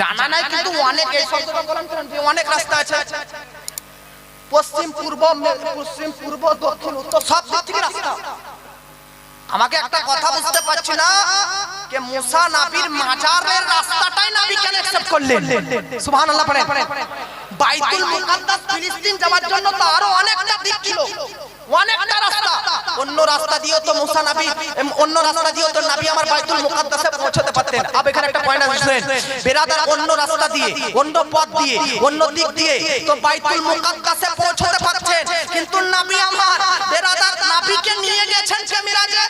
জানা নাই কিন্তু অনেক এই শব্দটা অনেক রাস্তা আছে। পশ্চিম পূর্ব পশ্চিম পূর্ব দক্ষিণ উত্তর সব দিক থেকে রাস্তা। আমাকে একটা কথা বুঝতে পারছি না যে মুসা নাবির মাজারের রাস্তাটাই নাবি কেন অ্যাকসেপ্ট করলেন? সুবহানাল্লাহ পড়ে বাইতুল মুকাদ্দাস ফিলিস্তিন যাওয়ার জন্য তো আরও অনেকটা দিক ছিল। অনেকটা রাস্তা। অন্য রাস্তা দিয়ে তো মুসা নাবি অন্য রাস্তা দিয়ে তো নাবি আমার বাইতুল মুকাদ্দাসে পৌঁছতে পারতেন। আব এখানে একটা পয়েন্ট আছে বেরাদার অন্য রাস্তা দিয়ে, অন্য পথ দিয়ে, অন্য দিক দিয়ে তো বাইতুল মুকাদ্দাসে পৌঁছতে পারছেন। কিন্তু নাবি আমার, বেরাদার নাবিকে নিয়ে গেছেন কে মিরাজে?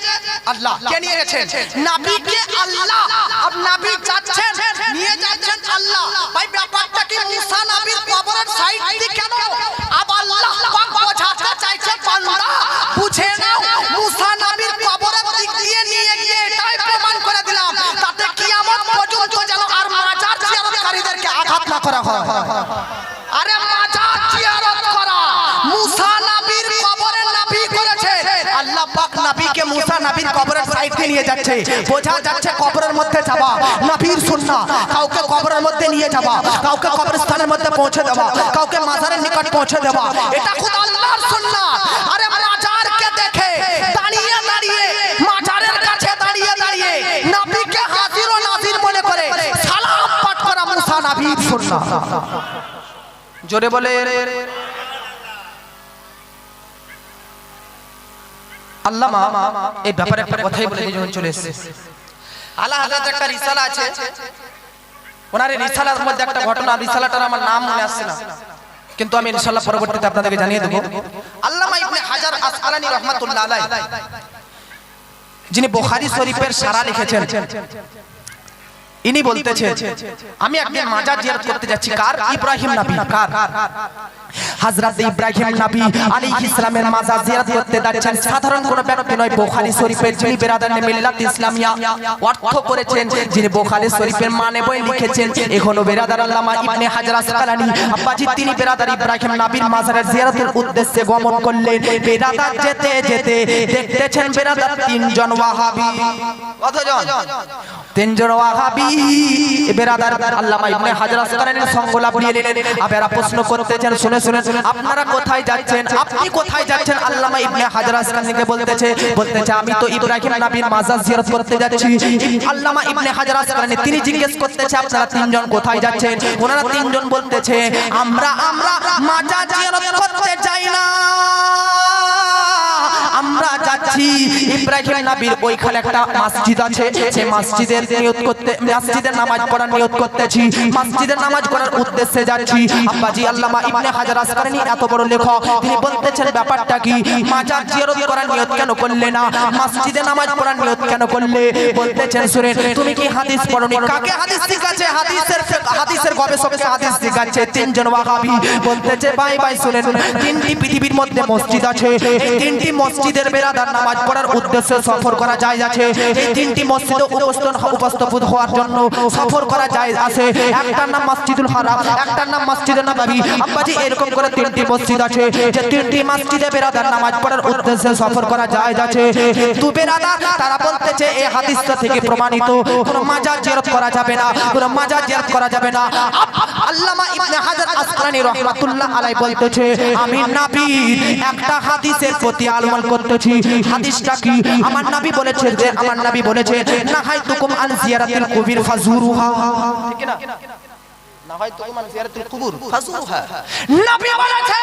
আল্লাহ, কে নিয়ে গেছেন? নাবিকে আল্লাহ। আব নাবি যাচ্ছেন, নিয়ে যাচ্ছেন আল্লাহ। ভাই, ব্যাপারটা কি মুসা নাবির কবরের সাইড দিয়ে কেন? আব আল্লাহ পাক বোঝাতে চাইছে বান্দা বুঝে নাও মুসা নাবির কবরের দিক দিয়ে নিয়ে গিয়ে এটাই প্রমাণ করে দিলাম। তাতে কিয়ামত পর্যন্ত যেন আর মাজার জিয়ারতকারীদেরকে আঘাত না করা হয়। আরে মাজার জিয়ারত করা। মুসা নাবির কবরে নাবি করেছে। আল্লাহ পাক নবীকে মুসা নবীর কবরের সাইডে নিয়ে যাচ্ছে। বোঝা যাচ্ছে কবরের মধ্যে যাওয়া নবীর সুন্নাহ। কাউকে কবরের মধ্যে নিয়ে যাওয়া কাউকে কবরস্থানের মধ্যে পৌঁছে দেওয়া কাউকে মাজারের নিকট পৌঁছে দেওয়া। এটা খুদ আল্লাহর সুন্নাহ। জোরে বলে এই ব্যাপারে একটা কথাই বলে যখন চলে আল্লাহ একটা রিসালা আছে। ওনার এই রিসালার মধ্যে একটা ঘটনা, রিসালাটার আমার নাম মনে আসছে না। কিন্তু আমি ইনশাআল্লাহ পরবর্তীতে আপনাদেরকে জানিয়ে দেব। আল্লামা ইবনে হাজার আসকালানি রহমাতুল্লাহ আলাইহি, যিনি বুখারী শরীফের সারা লিখেছেন। ইনি বলতেছে আমি একদিন মাজার জিয়ারত করতে যাচ্ছি। কার? ইব্রাহিম নবী। কার? হযরত ইব্রাহিম নবী আলাইহিস সালামের মাজার জিয়ারত করতে যাচ্ছেন। সাধারণ কোন ব্যক্তি নয় বুখারী শরীফের যিনি বেরাদার মিল্লাত ইসলামিয়া অর্থ করেছেন যিনি বুখারী শরীফের মানে বই লিখেছেন এখনও বেরাদার আল্লামা ইবনে হাজার আসকালানি আব্বাজি তিনি বেরাদার ইব্রাহিম নবীর মাজারের জিয়ারতের উদ্দেশ্যে গমন করলেন। বেরাদার যেতে যেতে দেখতেছেন বেরাদার তিনজন ওয়াহাবী। কতজন তিনজন ওয়াহাবি। বেরাদার আল্লামা ইবনে হাজার আসকালানির সঙ্গ লাভ নিয়ে নিলেন। আপনারা প্রশ্ন করতেছেন শুনে শুনে আপনারা কোথায় যাচ্ছেন? আপনি কোথায় যাচ্ছেন? আল্লামা ইবনে হাজার আসকানিকে বলতেছে বলতেছে আমি তো ইব্রাহিম নবীর মাজার জিয়ারত করতে যাচ্ছি। আল্লামা ইবনে হাজার আসকানি তিনি জিজ্ঞেস করতেছে আপনারা তিনজন কোথায় যাচ্ছেন? ওনারা তিনজন বলতেছে আমরা আমরা মাজার জিয়ারত করতে যাই না। আমরা যাচ্ছি। ইব্রাহিম নবীর ওইখানে একটা মসজিদ আছে। সেই মসজিদের নিয়ত করতে মসজিদের নামাজ পড়ার নিয়ত করতেছি। মসজিদের নামাজ পড়ার উদ্দেশ্যে যাচ্ছি। আব্বাজি আল্লামা ইবনে হাজার আসকারনি এত বড় লেখক। তিনি বলতেছেন ব্যাপারটা কি? মাজার জিয়ারত করার নিয়ত কেন করলে না? মসজিদে নামাজ পড়ার নিয়ত কেন করলে? বলতেছেন শুনেন তুমি কি হাদিস পড়নি? কাকে হাদিস শিখাচ্ছে? হাদিসের হাদিসের গবেষককে হাদিস শিখাচ্ছে তিনজন ওয়াহাবি। বলতেছে ভাই ভাই শুনেন তিনটি পৃথিবীর মধ্যে মসজিদ আছে। এই তিনটি মসজিদের বেরাদার নামাজ পড়ার উদ্দেশ্যে সফর করা যায় আছে। এই তিনটি মসজিদে উপস্থিত উপস্থিত হওয়ার জন্য সফর করা যায় আছে। একটার নাম মসজিদুল হারাম একটার নাম মসজিদে নববী। আব্বাজি, এরকম করে তিনটি মসজিদ আছে যে তিনটি মসজিদে বেরাদার নামাজ পড়ার উদ্দেশ্যে সফর করা যায় আছে। তু বেরাদার তারা বলতেছে এই হাদিসটা থেকে প্রমাণিত। কোনো মাজার জিয়ারত করা যাবে না, কোনো মাজার জিয়ারত করা যাবে না। আল্লামা ইবনে হাজার আসকালানি রাহমাতুল্লাহ আলাইহি বলতেছে, আমি নবীর একটা হাদিসের প্রতি আলমল করতেছি হাদিসটা কি আমার নবী বলেছেন যে আমার নবী বলেছে না হাই তুকুম আন জিয়ারাতিল কুবির ফাজুরুহা। ঠিক না না হয় তুকুম আন জিয়ারাতিল কুবুর ফাজুরুহা। নবী বলেছেন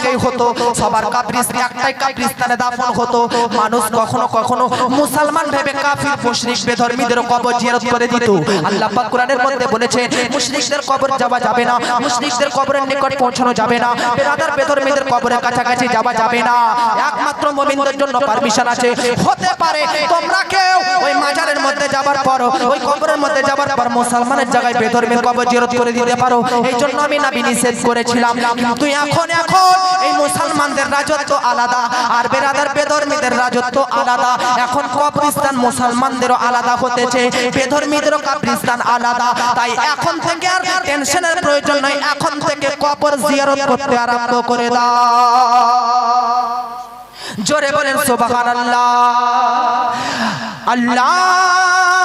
একসঙ্গেই হতো, সবার কাবরিস্তান একটাই কাবরিস্তানে দাফন হতো। মানুষ কখনো কখনো মুসলমান ভেবে কাফির, মুশরিক, বেধর্মীদের কবর জিয়ারত করে দিত। আল্লাহ পাক কোরআনের মধ্যে বলেছে মুশরিকদের কবর যাওয়া যাবে না, মুশরিকদের কবরের নিকট পৌঁছানো যাবে না, বেরাদার, বেধর্মীদের কবরের কাছাকাছি যাওয়া যাবে না। একমাত্র মুমিনদের জন্য পারমিশন আছে। হতে পারে তোমরা কেউ ওই মাজারের মধ্যে যাবার পর, ওই কবরের মধ্যে যাবার পর মুসলমানের জায়গায় বেধর্মীর কবর জিয়ারত করে দিতে পারো। এই জন্য আমি নাবি নিষেধ করেছিলাম। কিন্তু এখন এখন এই মুসলমানদের রাজত্ব আলাদা, আর বেরাদার, বেধর্মীদের রাজত্ব আলাদা। এখন কবরিস্তান মুসলমানদেরও আলাদা হতেছে, বেধর্মীদেরও কবরিস্তান আলাদা। তাই এখন থেকে আর টেনশনের প্রয়োজন নাই, এখন থেকে কবর জিয়ারত করতে আরম্ভ করে দাও। জোরে বলেন সুবহানাল্লাহ। আল্লাহ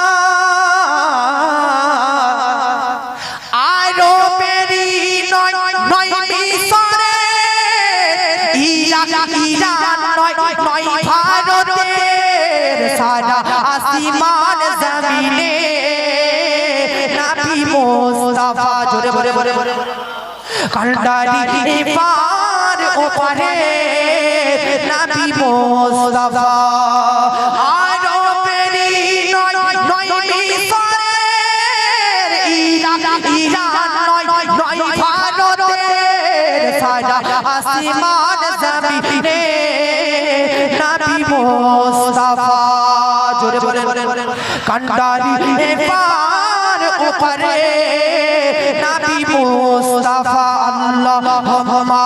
কান্ডারি এপার ওপারে নবী মুস্তাফা। আরও বেরি নয় নয় মিশরের ইরাক ইরান নয় নয় ভারতের সারা আসিমান জমিনে নবী মুস্তাফা। জোরে বলে বলে কান্ডারি এপার ওপারে নবী মুস্তাফা আল্লাহুম্মা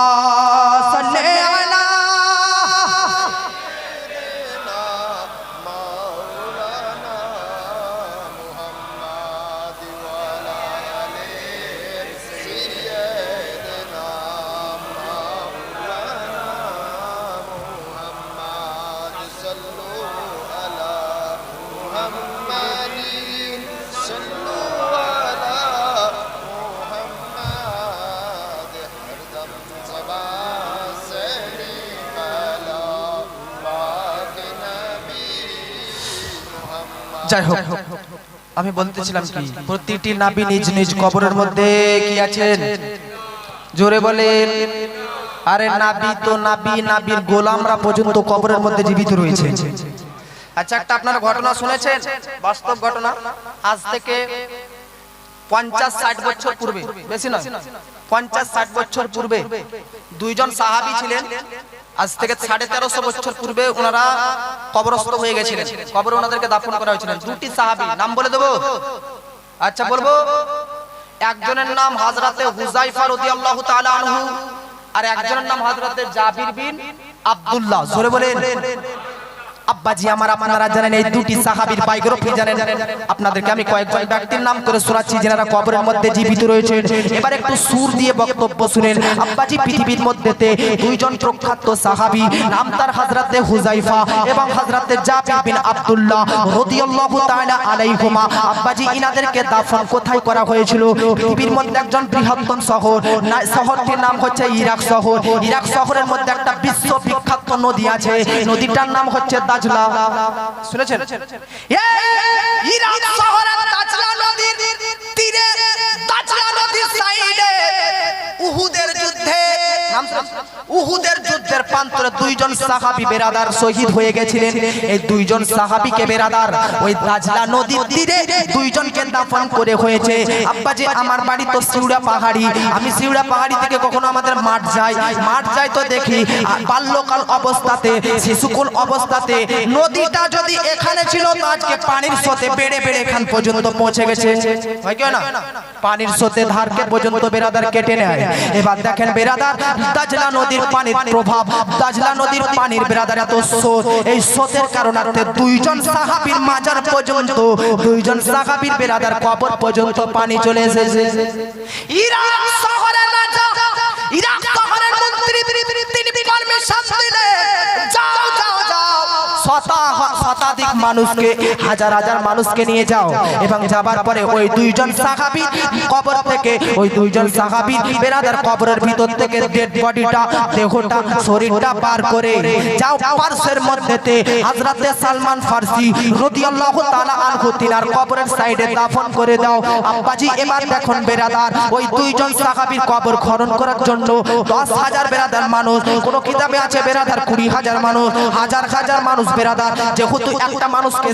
যাই হোক, আমি বলতেছিলাম কি, প্রতিটি নাবি নিজ নিজ কবরের মধ্যে কি আছেন জোরে বলেন, আরে নাবি তো নাবি, নাবির গোলামরা পর্যন্ত কবরের মধ্যে জীবিত রয়েছে। আচ্ছা একটা আপনারা ঘটনা শুনেছেন? বাস্তব ঘটনা। আজ থেকে পঞ্চাশ ষাট বছর পূর্বে, বেশি নয়, পঞ্চাশ ষাট বছর পূর্বে দুইজন সাহাবি ছিলেন। আজ থেকে সাড়ে তেরোশো বছর পূর্বে ওনারা কবরস্থ হয়ে গেছিলেন। কবর ওনাদেরকে দাফন করা হয়েছিল। দুটি সাহাবি, নাম বলে দেবো? আচ্ছা বলব? একজনের নাম হাজরাতে হুজাইফা রাদিয়াল্লাহু তাআলা আর একজনের নাম হাজরাতে জাবির বিন আব্দুল্লাহ। জোরে বলেন। আব্বাজি, আমার আপনারা জানেন এই দুটি সাহাবীর বায়োগ্রাফি জানেন। আপনাদেরকে আমি কয়েকজন ব্যক্তির নাম করে শোনাচ্ছি যারা কবরের মধ্যে জীবিত রয়েছেন। এবার একটু সুর দিয়ে বক্তব্য শুনেন। আব্বাজি, পৃথিবীর মধ্যেতে দুইজন প্রখ্যাত সাহাবী, নাম তার হযরতে হুজাইফা এবং হযরতে জাবির বিন আব্দুল্লাহ রাদিয়াল্লাহু তাআলা আলাইহুমা। আব্বাজি, ইনাদেরকে দাফন কোথায় করা হয়েছিল? পৃথিবীর মধ্যে একজন বৃহত্তম শহর শহরটির নাম হচ্ছে ইরাক শহর। ইরাক শহরের মধ্যে একটা বিশ্ববিখ্যাত নদী আছে। নদীটার নাম হচ্ছে দাজলা শুনেছেন ইরাক শহরের দাজলা নদীর তীরে দাজলা নদীর সাইডে উহুদের যুদ্ধে? উহুদের যুদ্ধের প্রান্তরে দুইজন সাহাবী বেরাদার শহীদ হয়ে গেছিলেন। এই দুইজন সাহাবীকে বেরাদার ওই দাজলা নদীর তীরে দুইজনকে দাফন করে হয়েছে। আব্বাজি আমার বাড়ি তো সিউড়া পাহাড়ি। আমি সিউড়া পাহাড়ি থেকে কখনো আমাদের মাঠ যাই। মাঠ যাই তো দেখি বাল্যকাল অবস্থাতে, শিশুকুল অবস্থাতে নদীটা যদি এখানে ছিল, তো আজকে পানির স্রোতে বেড়ে বেড়ে এখান পর্যন্ত পৌঁছে গেছে। হয় না? পানির স্রোতে ধারকে পর্যন্ত বেরাদার কেটে নেয়। এবার দেখেন বেরাদার দাজলা নদীর পানির প্রভাব, দাজলা নদীর পানির বেরাদার এত স্রোত, এই স্রোতের কারণে দুইজন সাহাবীর মাজার পর্যন্ত, দুইজন সাহাবীর বেরাদার কবর পর্যন্ত পানি চলে এসেছে। ইরাক শহরের রাজা ইরাক শহরের মন্ত্রী তিনি পারমিশন দিলে যাও শতাধিক মানুষকে, হাজার হাজার মানুষকে নিয়ে যাও। এবং যাবার পরে ওই দুইজন সাহাবী কবর থেকে, ওই দুইজন সাহাবী বেরাদার কবরের ভিতর থেকে ডেড বডিটা দেহটা, শরীরটা পার করে যাও পার্শ্বের মধ্যেতে। হযরতে সালমান ফার্সি রাদিয়াল্লাহু তাআলা আনহু তিনার কবরের সাইডে দাফন করে দাও। আব্বাজি, এবার দেখুন বেরাদার, ওই দুইজন সাহাবীর কবর খনন করার জন্য দশ হাজার বেরাদার মানুষ। কোন কিতাবে আছে বেরাদার? কুড়ি হাজার মানুষ, হাজার হাজার মানুষ বেরাদার। যেহেতু একটা মানুষকে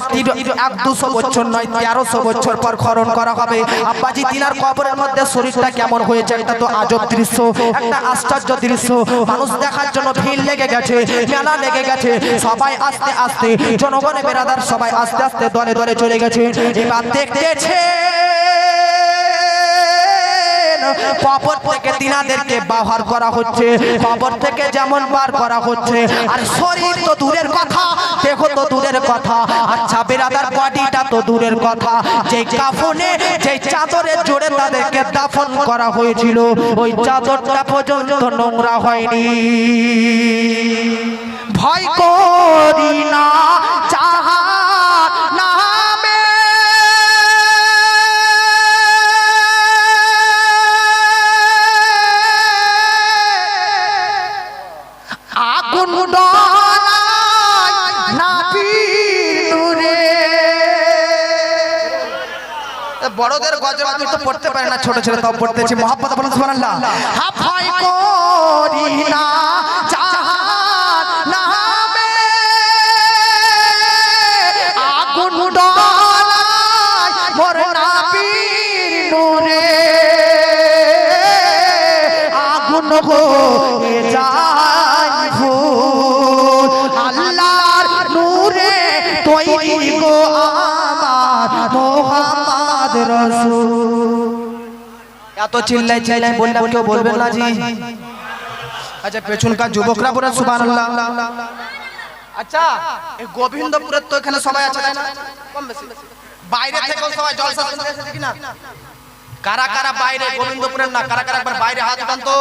এক দুশো বছর নয় তেরোশো বছর পর খনন করা হবে। আব্বাজি তিনার কবরের মধ্যে শরীরটা কেমন হয়েছে একটা তো আজব দৃশ্য একটা আশ্চর্য দৃশ্য। মানুষ দেখার জন্য ভিড় লেগে গেছে মেলা লেগে গেছে। সবাই আস্তে আস্তে জনগণে বেরাদার সবাই আস্তে আস্তে দলে দলে চলে গেছে। এবার দেখতেছে কবর থেকে তিনাদেরকে বাহার করা হচ্ছে কবর থেকে যেমন বার করা হচ্ছে, আর শরীর তো দূরের কথা দেখো তো দূরের কথা আচ্ছা বেরাদার বডিটা তো দূরের কথা যে কাফনে যে চাদরে জোরে তাদেরকে দাফন করা হয়েছিল, ওই চাদরটা পর্যন্ত নোংরা হয়নি। ভয় করি না, চাহা বড়দের আমি তো পড়তে পারি না, ছোট ছেলে তাও পড়তেছি। মহাব্বত বলুন সুবহানাল্লাহ। হা ভয় করি না আগুন ডলায় মোর এত চিল্লাই চিল্লাই বললাম কেউ বলবেন না জি। আচ্ছা পেছনকার যুবকরা বলে, সুবহানাল্লাহ। আচ্ছা এই গোবিন্দপুরের তো এখানে সবাই আছে, তাই না? কম বেশি। বাইরে থেকেও সবাই জলসা শুনতে এসেছে কিনা? কারা কারা বাইরে? গোবিন্দপুরের না, কারা কারা একবার বাইরে হাত উঠান তো।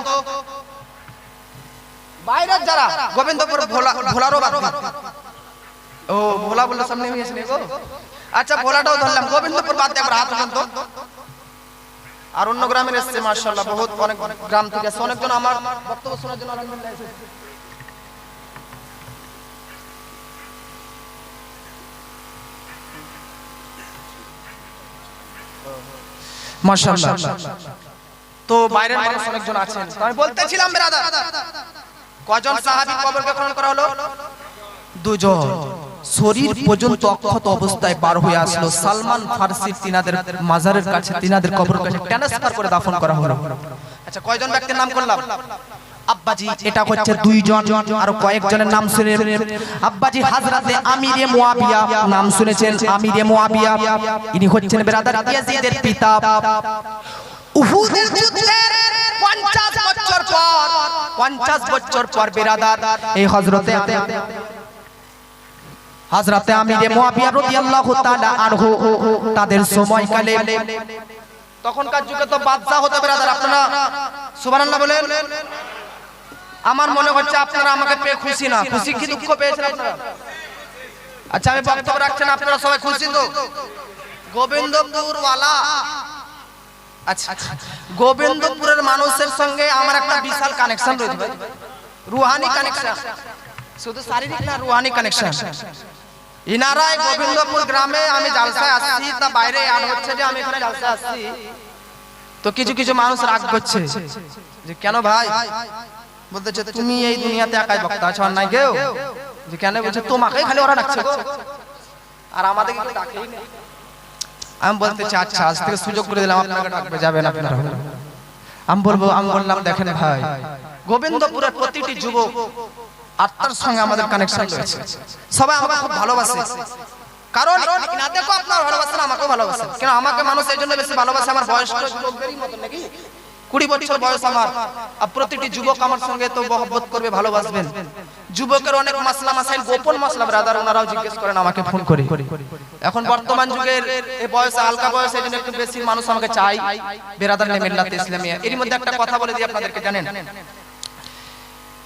বাইরের যারা, গোবিন্দপুর ভোলা ভোলারও বাদ। দিন। ও, ভোলা বললে সামনে আমি এসে গো। আচ্ছা ভোলাটাও ধরলাম, গোবিন্দপুর বাদ দিয়ে একবার হাত উঠান তো। আর অন্য গ্রামের এসছে মার্শাল্লাহ বহুত অনেক গ্রাম থেকে এসছে অনেকজন আমার বক্তব্য শোনার জন্য আলহামদুলিল্লাহ মাশাআল্লাহ। তো বাইরের মানুষ অনেকজন আছেন। আমি বলতেছিলাম, ব্রাদার কজন সাহাবী কবরকে খনন করা হলো? দুজন শরীর পর্যন্ত অক্ষত অবস্থায় পার হয়ে আসলো। সালমান ফার্সি তিনাদের মাজারের কাছে তিনাদের কবর কাছে ট্রান্সফার করে দাফন করা হলো। আচ্ছা কয়জন ব্যক্তির নাম করলাম? আব্বাজি, এটা হচ্ছে দুইজন। আর কয়েকজনের নাম শুনে আব্বাজি হাজরাতে আমিরে মুয়াবিয়া নাম শুনেছেন। আমিরে মুয়াবিয়া ইনি হচ্ছেন ব্রাদার ইয়াজিদের পিতা। উহুদের যুদ্ধের 50 বছর পর 50 বছর পর বেরাদার এই হযরতে হযরতে আমিরে মুয়াবিয়া রাদিয়াল্লাহু তাআলা আনহু তাদের সময়কালে তখনকার যুগে তো বাদশা হতে বেরাদার আপনারা সুবহানাল্লাহ বলেন। আমার মনে হচ্ছে আপনারা আমাকে পেয়ে খুশি না। খুশি কি দুঃখ পেয়েছেন আপনারা? আচ্ছা আমি বক্তব্য রাখছেন, আপনারা সবাই খুশি তো? গোবিন্দপুর ওয়ালা আচ্ছা গোবিন্দপুরের মানুষের সঙ্গে আমার একটা বিশাল কানেকশন রয়েছে রুহানি কানেকশন শুধু শারীরিক না রুহানি কানেকশন ইনারাই গোবিন্দপুর গ্রামে আমি জালসায় আসছি, তা বাইরে আর হচ্ছে যে আমি এখানে জালসায় আসছি। তো কিছু কিছু মানুষ রাগ করছে। যে কেন ভাই? বলতেছে তুমি এই দুনিয়াতে একাই বক্তা আছো আর নাই কেউ? যে কেন বলছে, তোমাকেই খালি ওরা ডাকছে। আর আমাদের কেউ ডাকেই না আমি বলতে চাই আচ্ছা আজ থেকে সুযোগ করে দিলাম, আপনাকে ডাকবে, যাবেন আপনারা আমি বলব, আমি বললাম, দেখেন ভাই, গোবিন্দপুরের প্রতিটি যুবক আত্মার সঙ্গে আমাদের কানেকশন রয়েছে। সবাই আমাকে খুব ভালোবাসে। কারণ ইনাদেরকেও আপনার ভালোবাসেন আমাকেও ভালোবাসেন কেন আমাকে মানুষ এই জন্য বেশি ভালোবাসে? আমার বয়স্ক যুবকদেরই মতন নাকি? কুড়ি বছর বয়স আমার। আর প্রতিটি যুবক আমার সঙ্গে তো মহব্বত করবে, ভালোবাসবেন। যুবকের অনেক মাসলা মাসাইল, গোপন মাসলা। ব্রাদার, ওনারাও জিজ্ঞেস করেন আমাকে ফোন করে। এখন বর্তমান যুগের এই বয়সে, হালকা বয়সে জন্য একটু বেশি মানুষ আমাকে চাই বেরাদার নে মিল্লাতে ইসলামিয়া। এর মধ্যে একটা কথা বলে দিই আপনাদেরকে, জানেন?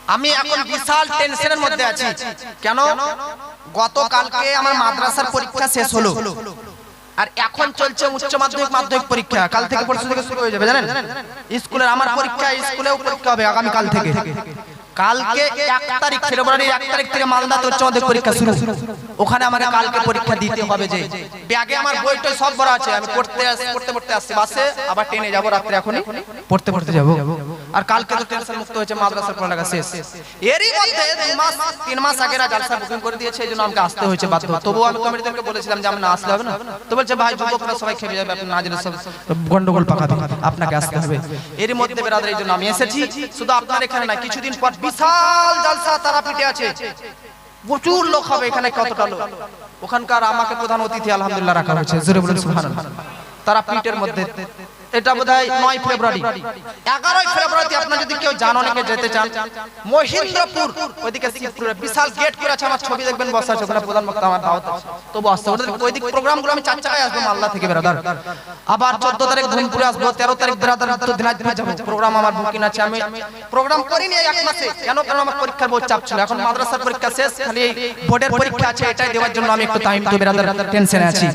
আমি এখন বিশাল টেনশনের মধ্যে আছি। কেন? গতকালকে আমার মাদ্রাসার পরীক্ষা শেষ হলো। আর এখন চলছে উচ্চ মাধ্যমিক মাধ্যমিক পরীক্ষা। কাল থেকে পরশু থেকে শুরু হয়ে যাবে জানেন? স্কুলের আমার পরীক্ষা স্কুলেও পরীক্ষা হবে আগামী কাল থেকে। কালকে এক তারিখ ফেব্রুয়ারির এক তারিখ থেকে মালদাতে উচ্চ মাধ্যমিক পরীক্ষা শুরু। ওখানে আমাকে কালকে পরীক্ষা দিতে হবে যে ব্যাগে আমার বই টই সব ভরা আছে আমি পড়তে পড়তে পড়তে আসছি। বাসে আবার ট্রেনে যাব রাত্রে এখনই। পড়তে পড়তে যাব। আর কালকে তো টেনশন মুক্ত হয়েছে, মাদ্রাসার পড়ালেখা শেষ। এরই মধ্যে দু মাস, তিন মাস আগে জালসা বুকিং করে দিয়েছে, এই জন্য আমাকে আসতে হয়েছে বাধ্য। তবুও আমি কমিটিদেরকে বলেছিলাম যে আমি না আসলে হবে না। তো বলছে, ভাই, যুবকরা সবাই খেপে যাবে, আপনি না জেনে সব গন্ডগোল পাকাবে, আপনাকে আসতে হবে। এরই মধ্যে বেরাদের, এই জন্য আমি এসেছি। শুধু আপনার এখানে না কিছুদিন পর বিশাল জালসা তারাপীঠে আছে। প্রচুর লোক হবে এখানে কতটা লোক। ওখানকার আমাকে প্রধান অতিথি আলহামদুলিল্লাহ রাখা হয়েছে। জোরে বলুন, সুবহানাল্লাহ। তারাপীঠের মধ্যে এটা বোধহয় নয় ফেব্রুয়ারি। এগারোই ফেব্রুয়ারিতে আপনার যদি কেউ যান অনেকে যেতে চান, মহিন্দ্রপুর, ওইদিকে বিশাল গেট করে আছে, আমার ছবি দেখবেন, বসা আছে ওখানে প্রধান বক্তা আমার দাওয়াত তবু আসতে হবে, ওইদিক প্রোগ্রামগুলো আমি চার চাকায় আসব, মালদা থেকে বেরাদার। আবার চোদ্দ তারিখ ধুমপুরে আসব, তেরো তারিখ বেরাদার তো দিনাজপুর যাব। প্রোগ্রাম আমার বুকিং আছে, আমি প্রোগ্রাম করিনি এক মাসে। কেন? কারণ আমার পরীক্ষার বহুত চাপ ছিল। এখন মাদ্রাসার পরীক্ষা শেষ, খালি বোর্ডের পরীক্ষা আছে, এটাই দেওয়ার জন্য আমি একটু টাইম তো বেরাদার টেনশনে আছি।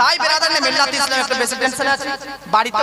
তাই বেরাদার মিল্লাত ইসলাম একটু বেশি টেনশনে আছি। বাড়িতে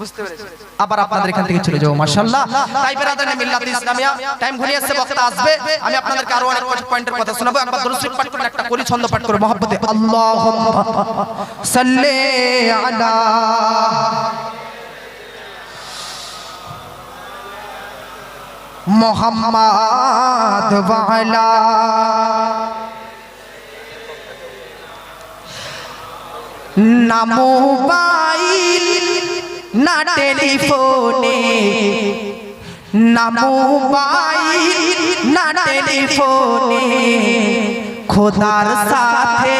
বুঝতে পেরেছি। আবার আপনাদের এখান থেকে চলে যাব মাশাআল্লাহ। তাই বেরাদার মিল্লাত ইসলামিয়া টাইম আসছে বক্তা আসবে। আমি আরও অনেক পয়েন্টের কথা শোনাবো। একবার দরুদ শরীফ পাঠ করুন একটা ছন্দ পাঠ করুন মহব্বতে। আল্লাহুম্মা সাল্লি আলা মোহাম্মদ ওয়ালা না মোবাইল না টেলিফোনে না মোবাইল না টেলিফোনে খোদার সাথে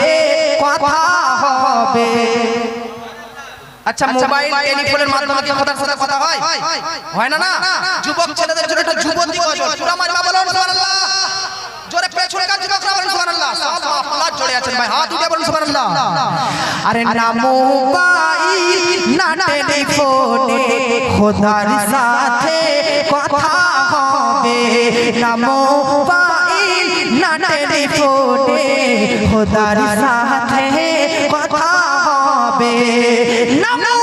কথা হবে। আচ্ছা মোবাইল টেলিফোনের মাধ্যমে কি খোদার সাথে কথা হয়? হয়? না না? যুবক ছেলেদের জন্য একটা যুবতী গজল চূড়া মারবা বলো সুবহানাল্লাহ জোরে পেছনকার যুবকরা বলেন সুবহানাল্লাহ সব আপনার জোরে আছেন ভাই হাত উঠে বলুন সুবহানাল্লাহ আরে না মোবাইল না টেলিফোনে খোদার সাথে কথা হবে না মোবাইল না টেলিফোনে খোদার সাথে কথা হবে না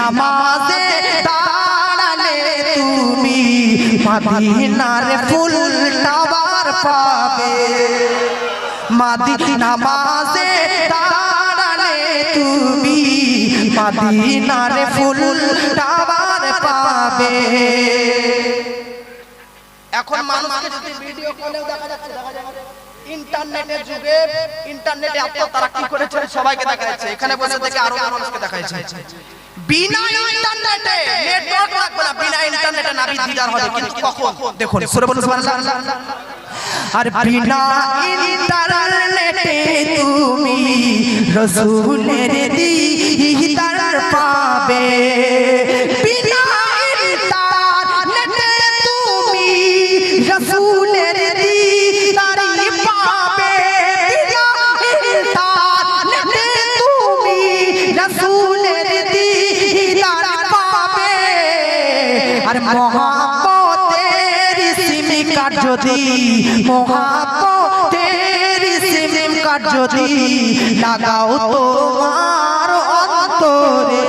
নামাজে দাঁড়ালে তুমি মদিনার ফুল টাবার পাবে। মাদি নামাজে দাঁড়ালে তুমি মদিনার ফুল টাবার পাবে। এখন মানুষকে যদি ভিডিও কলেও দেখা যাচ্ছে দেখা যাচ্ছে ইন্টারনেটের যুগে ইন্টারনেটে এত তারা কি করেছে সবাইকে দেখা যাচ্ছে। এখানে বসে থেকে আরও মানুষকে দেখা যাচ্ছে বিনা ইন্টারনেটে। নেটওয়ার্ক লাগবে না। বিনা ইন্টারনেটে নাবি দিদার হবে কিন্তু। কখন? দেখুন সুরে বলুন সুবহানাল্লাহ আর বিনা ইন্টারনেটে তুমি রসুলের দিদার পাবে। বিনা ইন্টারনেটে তুমি রসুলের যদি মহাপতের সিম কার্ড যদি লাগাও তোমার অন্তরে।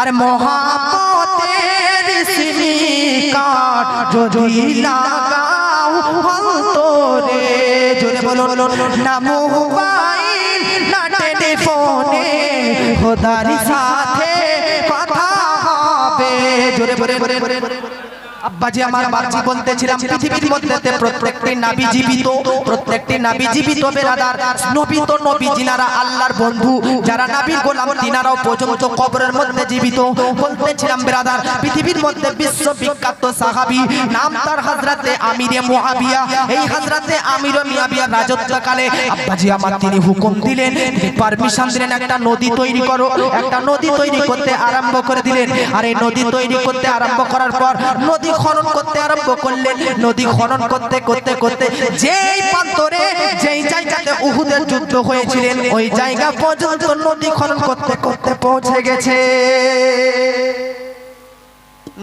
আর মহাপতের সিম কার্ড যদি লাগাও অন্তরে। জোরে বলো না মোবাইল, না টেলিফোনে খোদার সাথে কথা হবে। জোরে বলে বলে আব্বাজি আমার বাচ্চি বলতেছিলাম পৃথিবীর মধ্যে প্রত্যেকটি নাবি জীবিত, প্রত্যেকটি নাবি জীবিত বেরাদার নবী তো নবী জিনারা আল্লাহর বন্ধু, যারা নাবির গোলাম তিনারাও পর্যন্ত কবরের মধ্যে জীবিত। বলতেছিলাম বেরাদার পৃথিবীর মধ্যে বিশ্ব বিখ্যাত সাহাবী, নাম তার হযরতে আমিরে মুআবিয়া। এই হযরতে আমির মুআবিয়া রাজত্বকালে আব্বাজি আমার তিনি হুকুম দিলেন পারমিশন দিলেন, একটা নদী তৈরি করো। একটা নদী তৈরি করতে আরম্ভ করে দিলেন। আর এই নদী তৈরি করতে আরম্ভ করার পর নদী খনন করতে আরম্ভ করলেন নদী খনন করতে করতে করতে, যেই প্রান্তরে, যেই জায়গাতে উহুদের যুদ্ধ হয়েছিলেন ওই জায়গা পর্যন্ত নদী খনন করতে করতে পৌঁছে গেছে।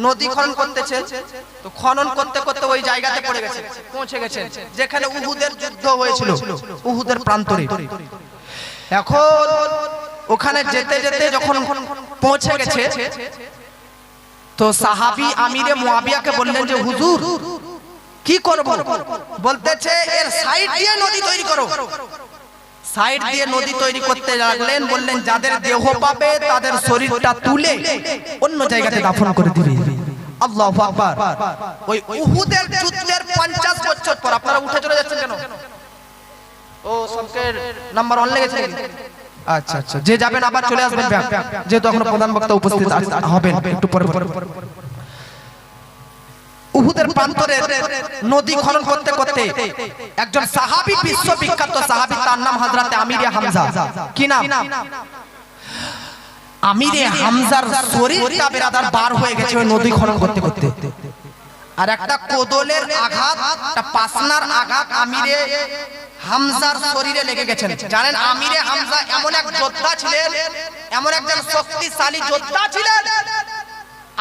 নদী খনন করতেছে, তো খনন করতে করতে ওই জায়গাতে পড়ে গেছে, পৌঁছে গেছে, যেখানে উহুদের যুদ্ধ হয়েছিল, উহুদের প্রান্তরে। এখন ওখানে যেতে যেতে যখন পৌঁছে গেছে তো সাহাবি আমিরে মুয়াবিয়াকে বললেন যে হুজুর কি করব? বলতেছে এর সাইড দিয়ে নদী তৈরি করো। সাইড দিয়ে নদী তৈরি করতে লাগলেন বললেন যাদের দেহ পাবে তাদের শরীরটা তুলে অন্য জায়গাতে দাফন করে দিবে। আল্লাহু আকবার। ওই উহুদের যুদ্ধের 50 বছর পর আপনারা উঠে চলে যাচ্ছেন কেন? ও সবকের নাম্বার অন লেগেছে? আচ্ছা আচ্ছা। যে যাবেন আবার চলে আসবেন যেহেতু এখন প্রধান বক্তা উপস্থিত হবেন একটু পরে পরে। উহুদের প্রান্তরে নদী খনন করতে করতে একজন সাহাবী বিশ্ববিখ্যাত সাহাবী তার নাম হযরতে আমিরে হামজা। কি নাম? আমিরে হামজার শরীরটা বেরাদার বার হয়ে গেছে ওই নদী খনন করতে করতে। আর একটা কোদলের আঘাত পাসনার আঘাত আমিরে হামজার শরীরে লেগে গেছেন। জানেন, আমিরে হামজা এমন এক যোদ্ধা ছিলেন, এমন একজন শক্তিশালী যোদ্ধা ছিলেন।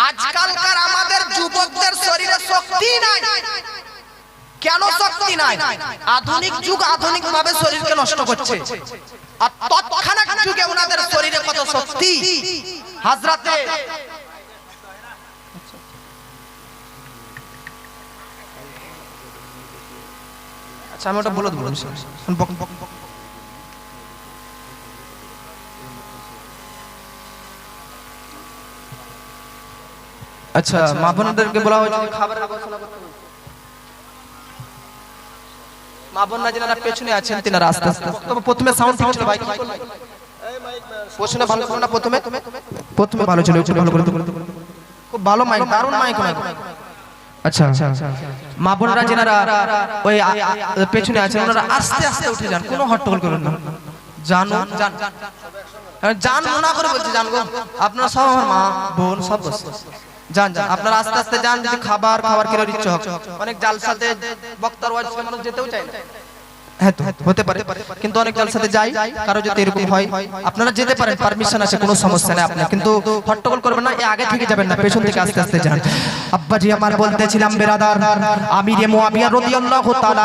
আজকালকার আমাদের যুবকদের শরীরে শক্তি নাই। কেন শক্তি নাই? আধুনিক যুগ আধুনিক ভাবে শরীরকে নষ্ট করছে। আর তৎক্ষণাৎ যুগে ওনাদের শরীরে কত শক্তি। হাজরাতে আচ্ছা আমি ওটা বলে দেবো বক- আচ্ছা মা বোনদেরকে বলা হয়েছে খাবারের করতে। মা বোনরা যারা পেছনে আছেন তিনারা আস্তে আস্তে। তবে প্রথমে সাউন্ড ভাই। প্রশ্নে ভালো ছিল না প্রথমে। প্রথমে ভালো ছিল ভালো করে। খুব ভালো মাইক দারুণ মাইক মাইক আচ্ছা মা বোনরা যেনারা ওই পেছনে আছেন ওনারা আস্তে আস্তে উঠে যান কোনো হট্টগোল না। জানো জান। জান মনা করে বলছি জান গো। আপনারা সব আমার মা বোন সব যান যান। আপনারা আস্তে আস্তে যান যদি খাবার খাবার কেনার ইচ্ছে হোক। অনেক জালসাতে বক্তার ওয়াজ মানুষ যেতেও চায় না। হ্যাঁ হতে পারে। কিন্তু অনেক জালসাতে যাই, কারও যদি এরকম হয়, আপনারা যেতে পারেন পারমিশন আছে, কোনো সমস্যা নেই আপনার। কিন্তু হট্টগোল করবেন না আগে থেকে যাবেন না, পেছন থেকে আস্তে আস্তে যান। আব্বাজি আমার বলতেছিলাম, বেরাদার, আমিরে মুয়াবিয়া রাদিয়াল্লাহু তাআলা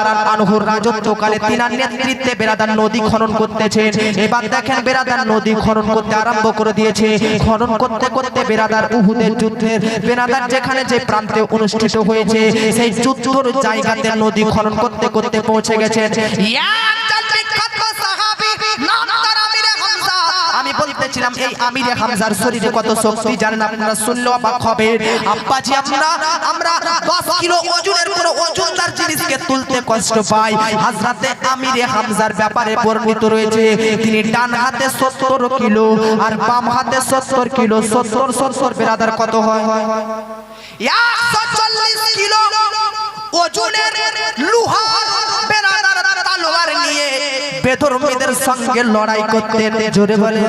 নেতৃত্বে বেরাদার নদী খনন করতেছেন। এবার দেখেন, বেরাদার নদী খনন করতে আরম্ভ করে দিয়েছে। খনন করতে করতে বেরাদার উহুদের যুদ্ধের, বেরাদার যেখানে যে প্রান্তে অনুষ্ঠিত হয়েছে, সেই যুদ্ধর জায়গাতে নদী খনন করতে করতে পৌঁছে গেছেন। আমিরে আমি বলতেছিলাম এই আমিরে হামজার শরীরে কত শক্তি জানেন আপনারা শুনলে অবাক হবে আব্বাজি আমরা আমরা 10 কিলো ওজনের কোন ওজনদার জিনিসকে তুলতে কষ্ট পাই। হযরতে আমিরে হামজার ব্যাপারে বর্ণিত রয়েছে তিনি ডান হাতে 70 কিলো আর বাম হাতে 70 কিলো। 70 70 বেরাদার কত হয়? 140 কিলো ওজনের লোহার বেরাদার তলোয়ার নিয়ে বেধর্মীদের সঙ্গে লড়াই করতে জোরে বলে।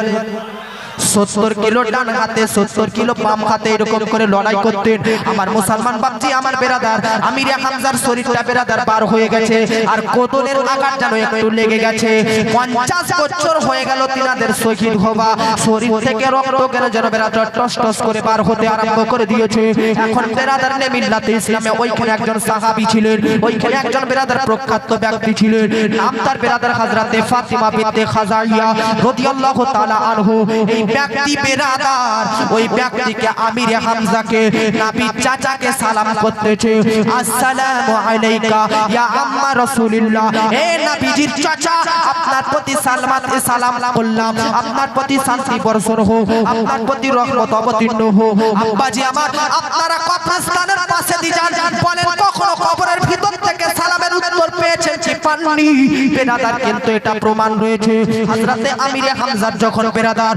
সত্তর কিলো ডান হাতে, সত্তর কিলো বাম হাতে এরকম করে লড়াই করতেন। আমার মুসলমান বাপজি, আমার বেরাদার, আমির হামজার শরীরটা বেরাদার বার হয়ে গেছে। আর কোদনের আঘাত যেন একটু লেগে গেছে। পঞ্চাশ বছর হয়ে গেল তিনাদের শহীদ হবা শরীর থেকে রক্ত গেল যেন বেরাদার টস টস করে বার হতে আরম্ভ করে দিয়েছে। এখন বেরাদার নে মিল্লাতে ইসলামে ওইখানে একজন সাহাবী ছিলেন। ওইখানে একজন বেরাদার প্রখ্যাত ব্যক্তি ছিলেন। নাম তার বেরাদার হযরতে ফাতিমা বিনতে খাজাইয়া রাদিয়াল্লাহু তাআলা আনহু। এই ব্যক্তি বেরাদার। ওই ব্যক্তিকে আমিরে হামজাকে নাবি চাচাকে সালাম করতেছে। আসসালামু আলাইকা, ইয়া আম্মা রাসূলুল্লাহ। হে নবীজির চাচা, আপনার প্রতি সালামাত, সালাম করলাম। আপনার প্রতি শান্তি বর্ষণ হোক, আপনার প্রতি রহমত অবতীর্ণ হোক। আব্বাজি আমার, আপনারা কবরস্থানের পাশে দিয়ে যান। বলেন, কখনো কবরের ভিতর থেকে সালামের উত্তর পেয়েছেন কি পাননি? বেরাদার কিন্তু এটা প্রমাণ রয়েছে। হযরতে আমিরে হামজার যখন বেরাদার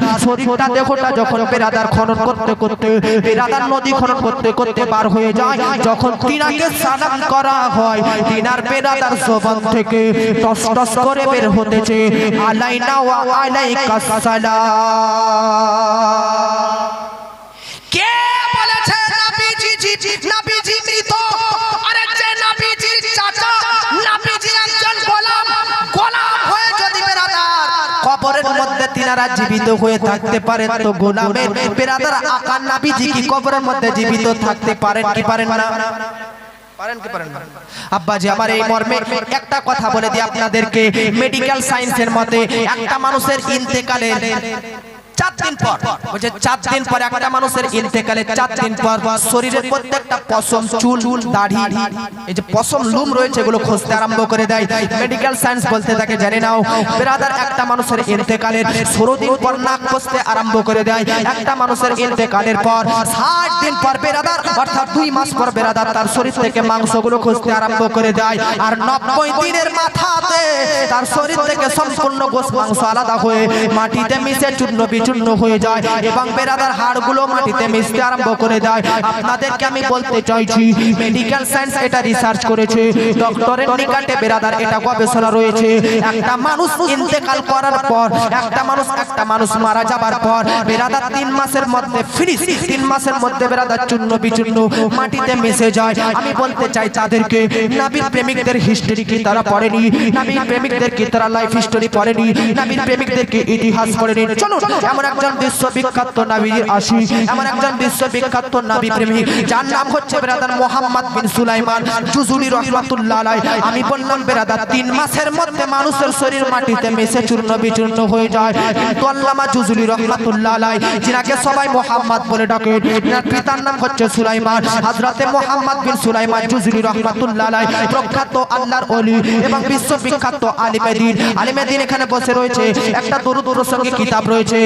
শরীরটা দেহটা যখন বেরাদার খনন করতে করতে, বেরাদার নদী খনন করতে করতে পার হয়ে যায়, যখন তিনাকে সালাম করা হয়, তিনার বেরাদার জবান থেকে টস টস করে বের হতেছে, আলাইনা ওয়া আলাইকা সালাম। তিনারা জীবিত হয়ে থাকতে পারেন তো গোলামের বেরাদার আকার নাবিজি কি কবরের মধ্যে জীবিত থাকতে পারেন কি পারেন না? আমার এই একটা কথা বলে আপনাদেরকে। মেডিকেল সায়েন্সের মতে একটা মানুষের ইন্তেকালের একটা মানুষের পর দিন পর বেরাদার, অর্থাৎ দুই মাস পর তার শরীর থেকে মাংসগুলো খসতে আরম্ভ করে দেয়। আর নব্বই তার শরীর থেকে সম্পূর্ণ গোস মাংস আলাদা হয়ে মাটিতে মিশে চূর্ণ বিচূর্ণ হয়ে যায় এবং বেরাদার হাড়গুলো মাটিতে মিশতে আরম্ভ করে দেয়। আপনাদেরকে আমি বলতে চাইছি মেডিকেল সায়েন্স এটা রিসার্চ করেছে। ডক্টরের নিকটে বেরাদার এটা গবেষণা রয়েছে। একটা মানুষ ইন্তেকাল করার পর, একটা মানুষ একটা মানুষ মারা যাবার পর বেরাদার তিন মাসের মধ্যে ফিনিশ তিন মাসের মধ্যে বেরাদার চূর্ণ বিচূর্ণ মাটিতে মিশে যায়। আমি বলতে চাই তাদেরকে, নাবির প্রেমিকদের হিস্টরি কি তারা পড়েনি? নাবির প্রেমিকদের কি তারা লাইফ হিস্টরি পড়েনি? নাবির প্রেমিকদের কি ইতিহাস পড়েনি? চলুন, এমন একজন বিশ্ববিখ্যাত নাবির আসি, এমন একজন বিশ্ববিখ্যাত নাবি প্রেমিক যার নাম হচ্ছে বেরাদার মোহাম্মদ বিন সুলাইমান জুজুলি রহমাতুল্লাহ আলাই আমি বললাম বেরাদার তিন মাসের মধ্যে মানুষের শরীর মাটিতে মিশে চূর্ণ বিচূর্ণ হয়ে যায়। কিন্তু আল্লামা জুজুলি রহমাতুল্লাহ আলাই যিনাকে সবাই মোহাম্মদ বলে ডাকে যার পিতার নাম হচ্ছে সুলাইমান। হযরতে মোহাম্মদ বিন সুলাইমান জুজুলি রহমাতুল্লাহ আলাই প্রখ্যাত আল্লাহর ওলি এবং বিশ্ববিখ্যাত আলিমে দিন। আলিমে দিন এখানে বসে রয়েছে। একটা দরুদ প্রসঙ্গে কিতাব রয়েছে।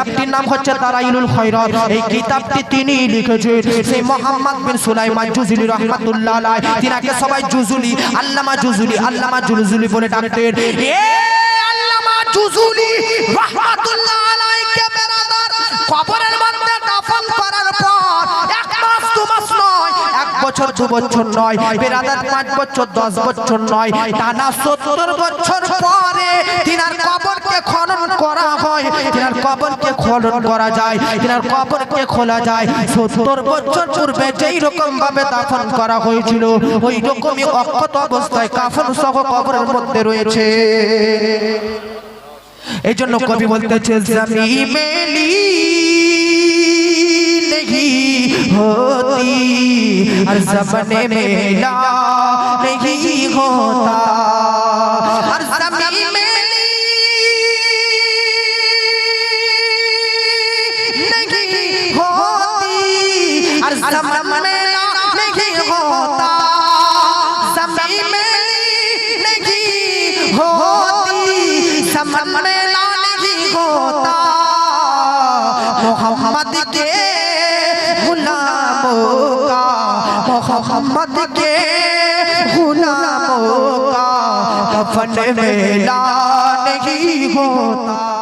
কিতাবটির নাম হচ্ছে তারাইনুল খয়রাত। এই কিতাবটি তিনি লিখেছেন সেই মোহাম্মদ বিন সুলাইমান জুজুলি রহমাতুল্লাহ আলাই তিনাকে সবাই জুজুলি, আল্লামা জুজুলি আল্লামা জুজুলি বলে ডাকতেন। এ আল্লামা জুজুলি রাহমাতুল্লাহ কে বেরাদার কবরের মধ্যে দাফন করার পর বছর, দু বছর নয়, বেরাদার পাঁচ বছর, দশ বছর নয়, টানা সত্তর বছর পরে তিনার কবরকে খনন করা হয়। তিনার কবরকে খনন করা যায়, তিনার কবরকে খোলা যায়। সত্তর বছর পূর্বে যেই রকম ভাবে দাফন করা হয়েছিল, ওই রকমই অক্ষত অবস্থায় কাফন সহ কবরের মধ্যে রয়েছে। এই জন্য কবি বলতেছে জমি মেলি नहीं होती हर जमाने में ला नहीं होता मोहम्मद के गुलामों का कफन में नहीं होता।